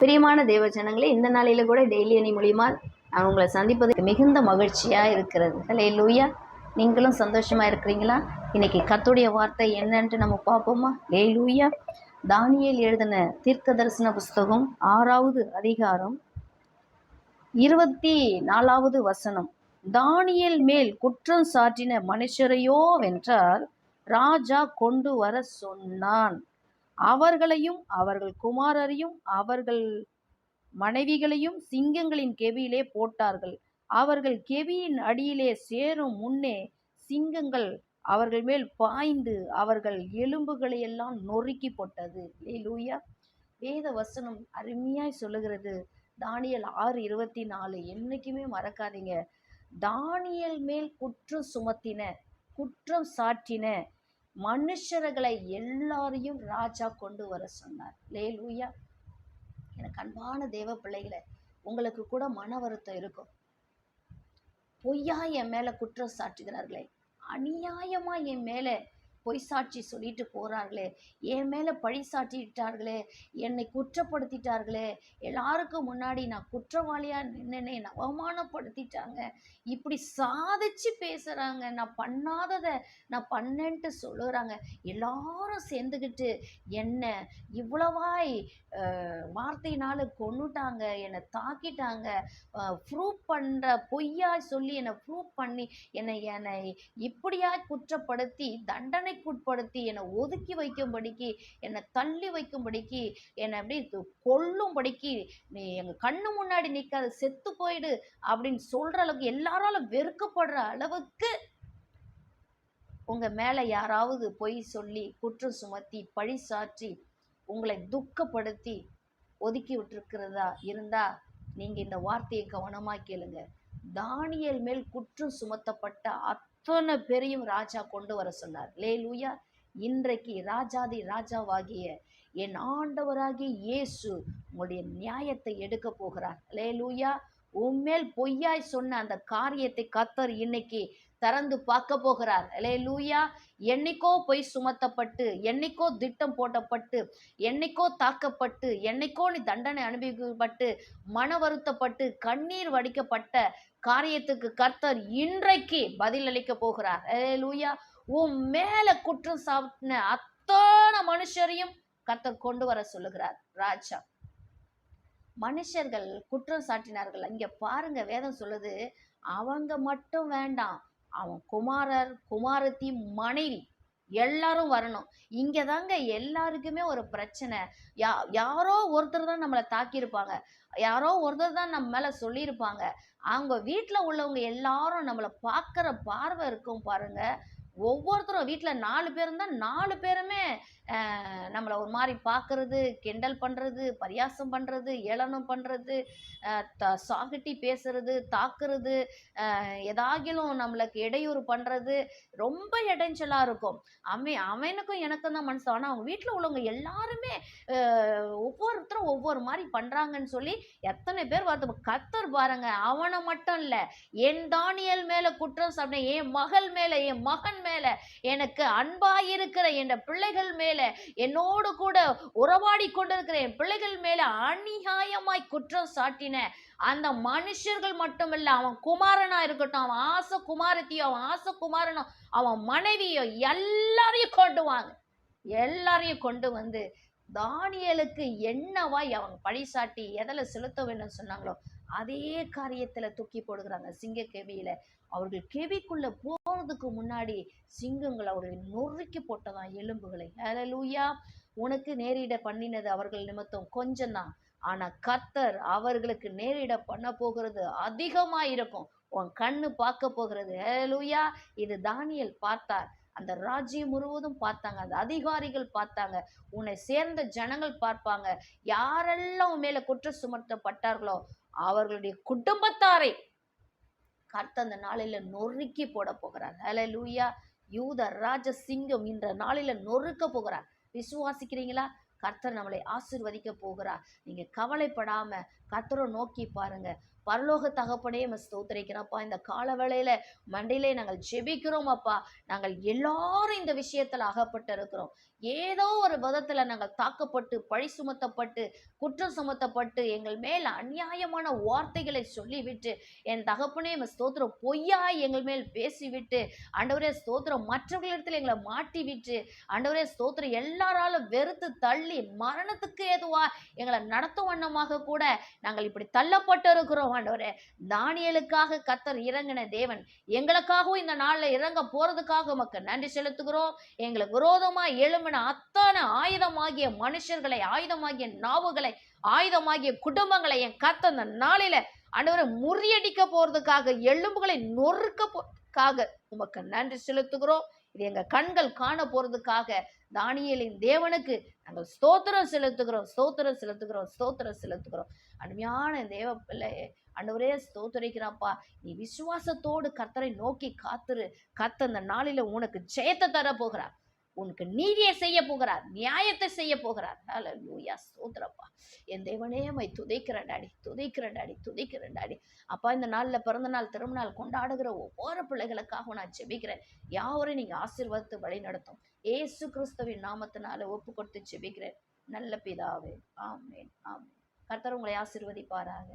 பிரியமான தேவ ஜனங்களே இந்த நாளில கூட டெய்லி அணி மூலியமா நான் உங்களை சந்திப்பது மிகுந்த மகிழ்ச்சியா இருக்கிறது. ஹலே லூயா நீங்களும் சந்தோஷமா இருக்கிறீங்களா? இன்னைக்கு கத்துடைய வார்த்தை என்னன்ட்டு நம்ம பார்ப்போமா? லே லூயா தானியல் எழுதின தீர்க்க தரிசன புஸ்தகம் ஆறாவது அதிகாரம் இருபத்தி நாலாவது வசனம். தானியல் மேல் குற்றம் சாட்டின மனுஷரையோ வென்றால் ராஜா கொண்டு வர சொன்னான். அவர்களையும் அவர்கள் குமாரரையும் அவர்கள் மனைவிகளையும் சிங்கங்களின் கெவியிலே போட்டார்கள். அவர்கள் கெவியின் அடியிலே சேரும் முன்னே சிங்கங்கள் அவர்கள் மேல் பாய்ந்து அவர்கள் எலும்புகளை எல்லாம் நொறுக்கி போட்டது. லூயா வேத வசனம் அருமையாய் சொல்லுகிறது. தானியல் ஆறு இருபத்தி நாலு என்னைக்குமே மறக்காதீங்க. தானியல் மேல் குற்றம் சுமத்தின குற்றம் சாற்றின மனுஷர்களை எல்லாரையும் ராஜா கொண்டு வர சொன்னார். லே லூயா எனக்கு அன்பான தேவ பிள்ளைகளை உங்களுக்கு கூட மன வருத்தம் இருக்கும். பொய்யா என் மேல குற்றம் சாட்டுகிறார்களே. அநியாயமா என் மேலே பொய் சாட்சி சொல்லிட்டு போகிறார்களே என் மேலே பழி சாட்டிட்டார்களே. என்னை குற்றப்படுத்திட்டார்களே. எல்லாருக்கும் முன்னாடி நான் குற்றவாளியாக நின்னேனே. என்னை அவமானப்படுத்திட்டாங்க. இப்படி சாதிச்சு பேசுகிறாங்க நான் பண்ணாததை நான் பண்ணேன்ட்டு சொல்லுறாங்க. எல்லாரும் சேர்ந்துக்கிட்டு என்ன இவ்வளவாய் வார்த்தையினால் வார்த்தையினால கொன்னுட்டாங்க. என்னை தாக்கிட்டாங்க. ப்ரூவ் பண்ணுற பொய்யாய் சொல்லி என்னை ப்ரூவ் பண்ணி என்னை என்னை இப்படியாய் குற்றப்படுத்தி தண்டனை தண்டனைக்குட்படுத்தி என்னை ஒதுக்கி வைக்கும்படிக்கு என்னை தள்ளி வைக்கும்படிக்கு என்னை அப்படி கொல்லும்படிக்கு நீ எங்கள் கண்ணு முன்னாடி நிற்காத செத்து போயிடு அப்படின்னு சொல்கிற அளவுக்கு எல்லாராலும் வெறுக்கப்படுற அளவுக்கு உங்கள் மேலே யாராவது பொய் சொல்லி குற்றம் சுமத்தி பழி சாற்றி உங்களை துக்கப்படுத்தி ஒதுக்கி விட்டுருக்கிறதா இருந்தால் நீங்கள் இந்த வார்த்தையை கவனமாக கேளுங்க. தானியல் மேல் குற்றம் சுமத்தப்பட்ட அத் அத்தனை பேரையும் ராஜா கொண்டு வர சொன்னார். லே லூயா இன்றைக்கு ராஜாதி ராஜாவாகிய என் ஆண்டவராகிய இயேசு உங்களுடைய நியாயத்தை எடுக்க போகிறார். லே லூயா உன்மேல் பொய்யாய் சொன்ன அந்த காரியத்தை கத்தர் இன்னைக்கு திறந்து பார்க்க போகிறார். அலே லூயா என்னைக்கோ போய் சுமத்தப்பட்டு என்னைக்கோ திட்டம் போட்டப்பட்டு என்னைக்கோ தாக்கப்பட்டு என்னைக்கோ நீ தண்டனை அனுபவிக்கப்பட்டு மன வருத்தப்பட்டு கண்ணீர் வடிக்கப்பட்ட காரியத்துக்கு கர்த்தர் இன்றைக்கு பதில் அளிக்க போகிறார். லூயா உன் மேல குற்றம் சாட்டின அத்தனை மனுஷரையும் கர்த்தர் கொண்டு வர சொல்லுகிறார். ராஜா. மனுஷர்கள் குற்றம் சாட்டினார்கள். இங்க பாருங்க வேதம் சொல்லுது அவங்க மட்டும் வேண்டாம். அவன் குமாரர் குமாரத்தி மனைவி எல்லாரும் வரணும். இங்க தாங்க எல்லாருக்குமே ஒரு பிரச்சனை. யா யாரோ ஒருத்தர் தான் நம்மளை தாக்கியிருப்பாங்க. யாரோ ஒருத்தர் தான் நம்ம மேலே சொல்லியிருப்பாங்க. அவங்க வீட்டில் உள்ளவங்க எல்லாரும் நம்மளை பார்க்குற பார்வை இருக்கும் பாருங்கள் ஒவ்வொருத்தரும் வீட்டில் நாலு பேர் இருந்தால் நாலு பேருமே நம்மளை ஒரு மாதிரி பார்க்கறது கிண்டல் பண்ணுறது பரியாசம் பண்ணுறது ஏளனம் பண்ணுறது த சாகட்டி பேசுறது தாக்குறது எதாகிலும் நம்மளுக்கு இடையூறு பண்ணுறது ரொம்ப இடைஞ்சலாக இருக்கும். அவன் அவனுக்கும் எனக்கும் தான் மனசு. ஆனால் அவங்க வீட்டில் உள்ளவங்க எல்லாருமே ஒவ்வொருத்தரும் ஒவ்வொரு மாதிரி பண்ணுறாங்கன்னு சொல்லி எத்தனை பேர் வரது கத்தர் பாருங்க அவனை மட்டும் இல்லை என் தானியல் மேலே குற்றம் சாப்பிட்டேன் என் மகள் மேலே என் மகன் மேலே எனக்கு அன்பாயிருக்கிற என் பிள்ளைகள் மேல என்னோடு கூட உறவாடி கொண்டிருக்கிற என் பிள்ளைகள் மேலே அநியாயமாய் குற்றம் சாட்டின அந்த மனுஷர்கள் மட்டுமில்ல அவன் குமாரனா இருக்கட்டும் அவன் ஆசை குமாரத்தியோ அவன் ஆசை குமாரனோ அவன் மனைவியோ எல்லாரையும் கொண்டு வாங்க. எல்லாரையும் கொண்டு வந்து தானியலுக்கு என்னவாய் அவங்க பழி சாட்டி எதில் செலுத்த வேண்டும் சொன்னாங்களோ அதே காரியத்துல தூக்கி போடுகிறாங்க. சிங்க கெவியில அவர்கள் கெவிக்குள்ள போறதுக்கு முன்னாடி சிங்கங்கள் அவர்களை நொறுக்கி போட்டதான் எலும்புகளை. ஹலலூயா உனக்கு நேரிட பண்ணினது அவர்கள் நிமித்தம் கொஞ்சம் தான் ஆனா கர்த்தர் அவர்களுக்கு நேரிட பண்ண போகிறது அதிகமா இருக்கும் உன் கண்ணு பார்க்க போகிறது. ஹலலூயா இது தானியல் பார்த்தார். அந்த ராஜ்யம் முழுவதும் பார்த்தாங்க. அந்த அதிகாரிகள் பார்த்தாங்க. உன்னை சேர்ந்த ஜனங்கள் பார்ப்பாங்க. யாரெல்லாம் உன் மேல குற்றம் சுமத்தப்பட்டார்களோ அவர்களுடைய குடும்பத்தாரை கர்த்த அந்த நாளில நொறுக்கி போட போகிறார். லூயா யூத ராஜ சிங்கம் என்ற நாளில நொறுக்க போகிறார். விசுவாசிக்கிறீங்களா? கர்த்தர் நம்மளை ஆசிர்வதிக்க போகிறார். நீங்க கவலைப்படாம கத்தரை நோக்கி பாருங்க. பரலோக தகப்பனே நம்ம ஸ்தோத்திரிக்கிறோம்ப்பா. இந்த கால வேளையில மண்டையிலே நாங்கள் ஜெபிக்கிறோம் அப்பா நாங்கள் எல்லாரும் இந்த விஷயத்துல அகப்பட்டு இருக்கிறோம். ஏதோ ஒரு விதத்துல நாங்கள் தாக்கப்பட்டு பழி சுமத்தப்பட்டு குற்றம் சுமத்தப்பட்டு எங்கள் மேல் அநியாயமான வார்த்தைகளை சொல்லிவிட்டு என் தகப்பனே நம்ம ஸ்தோத்திரம் பொய்யா எங்கள் மேல் பேசிவிட்டு ஆண்டவரே ஸ்தோத்திரம் மற்றவர்களிடத்தில் எங்களை மாட்டி விட்டு ஆண்டவரே ஸ்தோத்திரம் எல்லாராலும் வெறுத்து தள்ளி மரணத்துக்கு ஏதுவா எங்களை நடத்தும் வண்ணமாக கூட நாங்கள் இப்படி தள்ளப்பட்டு இருக்கிறோம் ஆண்டவரே. தானியலுக்காக கத்தர் இறங்கின தேவன் எங்களுக்காகவும் இந்த நாளில் இறங்க போறதுக்காக உமக்கு நன்றி செலுத்துகிறோம். எங்களுக்கு விரோதமாக எழும்பின அத்தனை ஆயுதமாகிய மனுஷர்களை ஆயுதமாகிய நாவுகளை ஆயுதமாகிய குடும்பங்களை என் கத்த அந்த நாளில ஆண்டவரை முறியடிக்க போறதுக்காக எலும்புகளை நொறுக்க போறதுக்காக உமக்கு நன்றி செலுத்துகிறோம். இது எங்கள் கண்கள் காண போகிறதுக்காக தானியலின் தேவனுக்கு நாங்கள் ஸ்தோத்திரம் செலுத்துகிறோம் ஸ்தோத்திரம் செலுத்துகிறோம் ஸ்தோத்திரம் செலுத்துகிறோம். அருமையான தேவ பிள்ளை அன்றுவரே ஸ்தோத்தரிக்கிறாப்பா. நீ விசுவாசத்தோடு கர்த்தரை நோக்கி காத்துரு. கத்த அந்த நாளில் உனக்கு ஜெயத்தை தர போகிறார் உனக்கு நீதியை செய்ய போகிறார் நியாயத்தை செய்ய போகிறார். லூயா சோதரப்பா என் தேவனே மை துதைக்கிறண்டாடி துதைக்கிறண்டாடி துதைக்கிறண்டாடி அப்பா இந்த நாளில் பிறந்த நாள் திரும்ப நாள் கொண்டாடுகிற ஒவ்வொரு பிள்ளைகளுக்காகவும் நான் ஜெபிக்கிறேன். யாவரையும் நீங்கள் ஆசீர்வாதத்தை வழி நடத்தும் ஏசு கிறிஸ்துவின் நாமத்தினால ஒப்பு கொடுத்து ஜெபிக்கிறேன். நல்ல பிதாவே. ஆமேன் ஆமேன். கர்த்தர் உங்களை ஆசீர்வதிப்பாராக.